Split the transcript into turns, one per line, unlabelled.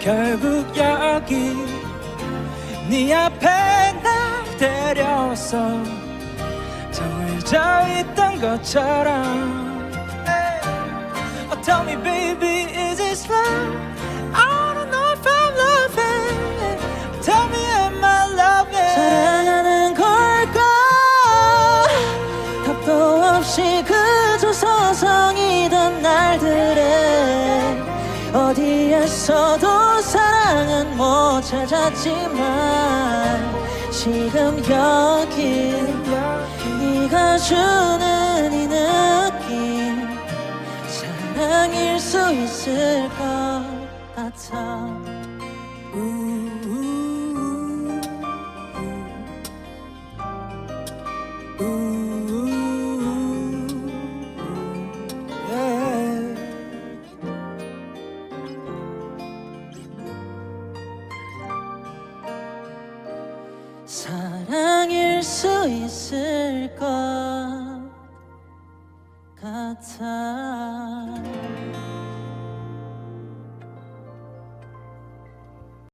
결국 여기 네 앞에 날 데려왔어 정해져 있던 것처럼 Oh, tell me, baby, is this love? I don't know if I'm loving. Tell me, am I loving?
사랑하는 걸까 답도 없이 그저 서성이던 날들에 어디에서도 못 찾았지만 지금 여기 네가 주는 이 느낌 사랑일 수 있을 것 같아 사랑일 수 있을 것 같아.